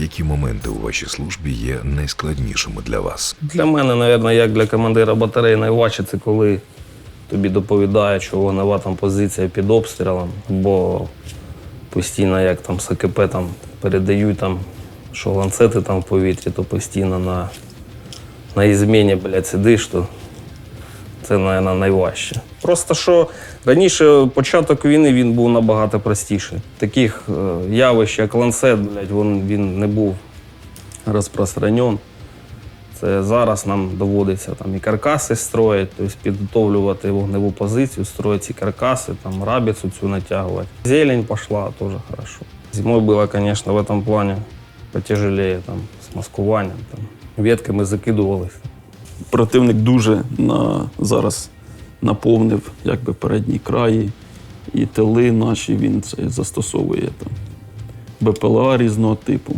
Які моменти у вашій службі є найскладнішими для вас? Для мене, мабуть, як для командира батареї, найважче це коли тобі доповідають, що вогнева там позиція під обстрілом, бо постійно, як там з АКП там передають, там, що ланцети там в повітрі, то постійно на, на ізміні, блядь, сидиш, то це, мабуть, найважче. Просто що раніше початок війни він був набагато простіший. Таких е, явищ, як ланцет, блядь, він, він не був розпространен. Це зараз нам доводиться там і каркаси строїти, тобто підготовлювати вогневу позицію, строїти ці каркаси, там рабицю цю натягувати. Зелень пішла, теж хорошо. Зимою було, звісно, в этом плані потяжелее там, з маскуванням. Там. Ветками закидувалися. Противник дуже на, зараз наповнив якби, передні краї і тили наші. Він це застосовує там БПЛА різного типу.